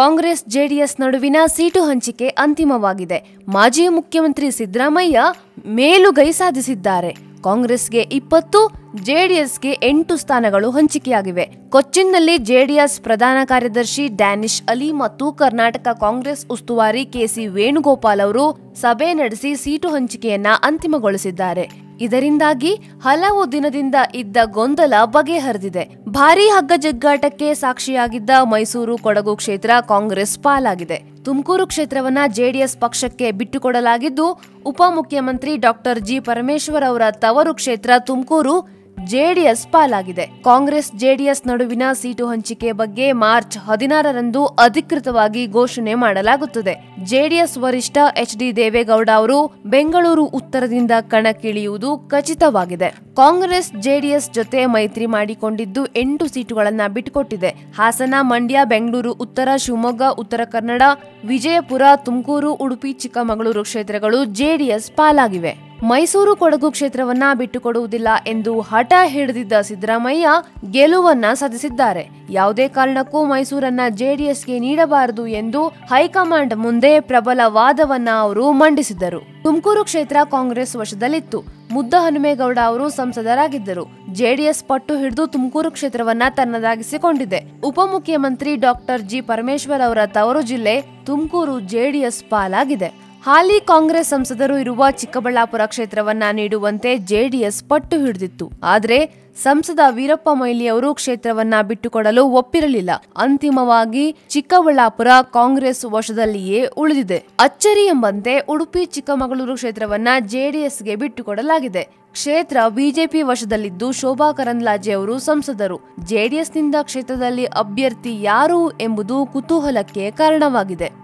Congress JDS ನಡುವಿನ seat ಹಂಚಿಕೆ ಅಂತಿಮವಾಗಿದೆ. ಮಾಜಿ ಮುಖ್ಯಮಂತ್ರಿ ಸಿದ್ದರಾಮಯ್ಯ ಮೇಲುಗೈ ಸಾಧಿಸಿದ್ದಾರೆ. ಕಾಂಗ್ರೆಸ್ಗೆ ಇಪ್ಪತ್ತು, ಜೆಡಿಎಸ್ಗೆ ಎಂಟು ಸ್ಥಾನಗಳು ಹಂಚಿಕೆಯಾಗಿವೆ. ಕೊಚ್ಚಿನ್ನಲ್ಲಿ ಜೆಡಿಎಸ್ ಪ್ರಧಾನ ಕಾರ್ಯದರ್ಶಿ ಡ್ಯಾನಿಶ್ ಅಲಿ ಮತ್ತು ಕರ್ನಾಟಕ ಕಾಂಗ್ರೆಸ್ ಉಸ್ತುವಾರಿ ಕೆಸಿ ವೇಣುಗೋಪಾಲ್ ಅವರು ಸಭೆ ನಡೆಸಿ ಸೀಟು ಹಂಚಿಕೆಯನ್ನ ಅಂತಿಮಗೊಳಿಸಿದ್ದಾರೆ. ಇದರಿಂದಾಗಿ ಹಲವು ದಿನದಿಂದ ಇದ್ದ ಗೊಂದಲ ಬಗೆಹರಿದಿದೆ. ಭಾರೀ ಹಗ್ಗಜಗ್ಗಾಟಕ್ಕೆ ಸಾಕ್ಷಿಯಾಗಿದ್ದ ಮೈಸೂರು ಕೊಡಗು ಕ್ಷೇತ್ರ ಕಾಂಗ್ರೆಸ್ ಪಾಲಾಗಿದೆ. ತುಮಕೂರು ಕ್ಷೇತ್ರವನ್ನ ಜೆಡಿಎಸ್ ಪಕ್ಷಕ್ಕೆ ಬಿಟ್ಟುಕೊಡಲಾಗಿದ್ದು, ಉಪಮುಖ್ಯಮಂತ್ರಿ ಡಾಕ್ಟರ್ ಜಿ ಪರಮೇಶ್ವರ್ ಅವರ ತವರು ಕ್ಷೇತ್ರ ತುಮಕೂರು ಜೆಡಿಎಸ್ ಪಾಲಾಗಿದೆ. ಕಾಂಗ್ರೆಸ್, ಜೆಡಿಎಸ್ ನಡುವಿನ ಸೀಟು ಹಂಚಿಕೆ ಬಗ್ಗೆ ಮಾರ್ಚ್ ಹದಿನಾರರಂದು ಅಧಿಕೃತವಾಗಿ ಘೋಷಣೆ ಮಾಡಲಾಗುತ್ತದೆ. ಜೆಡಿಎಸ್ ವರಿಷ್ಠ ಎಚ್ ಡಿ ದೇವೇಗೌಡ ಅವರು ಬೆಂಗಳೂರು ಉತ್ತರದಿಂದ ಕಣಕ್ಕಿಳಿಯುವುದು ಖಚಿತವಾಗಿದೆ. ಕಾಂಗ್ರೆಸ್, ಜೆಡಿಎಸ್ ಜೊತೆ ಮೈತ್ರಿ ಮಾಡಿಕೊಂಡಿದ್ದು ಎಂಟು ಸೀಟುಗಳನ್ನು ಬಿಟ್ಟುಕೊಟ್ಟಿದೆ. ಹಾಸನ, ಮಂಡ್ಯ, ಬೆಂಗಳೂರು, ಉತ್ತರ, ಶಿವಮೊಗ್ಗ, ಉತ್ತರ ಕನ್ನಡ, ವಿಜಯಪುರ, ತುಮಕೂರು, ಉಡುಪಿ, ಚಿಕ್ಕಮಗಳೂರು ಕ್ಷೇತ್ರಗಳು ಜೆಡಿಎಸ್ ಪಾಲಾಗಿವೆ. ಮೈಸೂರು ಕೊಡಗು ಕ್ಷೇತ್ರವನ್ನ ಬಿಟ್ಟುಕೊಡುವುದಿಲ್ಲ ಎಂದು ಹಠ ಹಿಡಿದಿದ್ದ ಸಿದ್ದರಾಮಯ್ಯ ಗೆಲುವನ್ನ ಸಾಧಿಸಿದ್ದಾರೆ. ಯಾವುದೇ ಕಾರಣಕ್ಕೂ ಮೈಸೂರನ್ನ ಜೆಡಿಎಸ್ಗೆ ನೀಡಬಾರದು ಎಂದು ಹೈಕಮಾಂಡ್ ಮುಂದೆ ಪ್ರಬಲ ವಾದವನ್ನ ಅವರು ಮಂಡಿಸಿದರು ತುಮಕೂರು ಕ್ಷೇತ್ರ ಕಾಂಗ್ರೆಸ್ ವಶದಲ್ಲಿತ್ತು. ಮುದ್ದ ಹನುಮೇಗೌಡ ಅವರು ಸಂಸದರಾಗಿದ್ದರು. ಜೆಡಿಎಸ್ ಪಟ್ಟು ಹಿಡಿದು ತುಮಕೂರು ಕ್ಷೇತ್ರವನ್ನ ತನ್ನದಾಗಿಸಿಕೊಂಡಿದೆ. ಉಪಮುಖ್ಯಮಂತ್ರಿ ಡಾಕ್ಟರ್ ಜಿ ಪರಮೇಶ್ವರ್ ಅವರ ತವರು ಜಿಲ್ಲೆ ತುಮಕೂರು ಜೆಡಿಎಸ್ ಪಾಲಾಗಿದೆ. ಹಾಲಿ ಕಾಂಗ್ರೆಸ್ ಸಂಸದರು ಇರುವ ಚಿಕ್ಕಬಳ್ಳಾಪುರ ಕ್ಷೇತ್ರವನ್ನ ನೀಡುವಂತೆ ಜೆಡಿಎಸ್ ಪಟ್ಟು ಹಿಡಿದಿತ್ತು. ಆದರೆ ಸಂಸದ ವೀರಪ್ಪ ಮೊಯ್ಲಿ ಅವರು ಕ್ಷೇತ್ರವನ್ನ ಬಿಟ್ಟುಕೊಡಲು ಒಪ್ಪಿರಲಿಲ್ಲ. ಅಂತಿಮವಾಗಿ ಚಿಕ್ಕಬಳ್ಳಾಪುರ ಕಾಂಗ್ರೆಸ್ ವಶದಲ್ಲಿಯೇ ಉಳಿದಿದೆ. ಅಚ್ಚರಿ ಎಂಬಂತೆ ಉಡುಪಿ ಚಿಕ್ಕಮಗಳೂರು ಕ್ಷೇತ್ರವನ್ನ ಜೆಡಿಎಸ್ಗೆ ಬಿಟ್ಟುಕೊಡಲಾಗಿದೆ. ಕ್ಷೇತ್ರ ಬಿಜೆಪಿ ವಶದಲ್ಲಿದ್ದು ಶೋಭಾ ಕರಂದ್ಲಾಜೆ ಅವರು ಸಂಸದರು. ಜೆಡಿಎಸ್ನಿಂದ ಕ್ಷೇತ್ರದಲ್ಲಿ ಅಭ್ಯರ್ಥಿ ಯಾರು ಎಂಬುದು ಕುತೂಹಲಕ್ಕೆ ಕಾರಣವಾಗಿದೆ.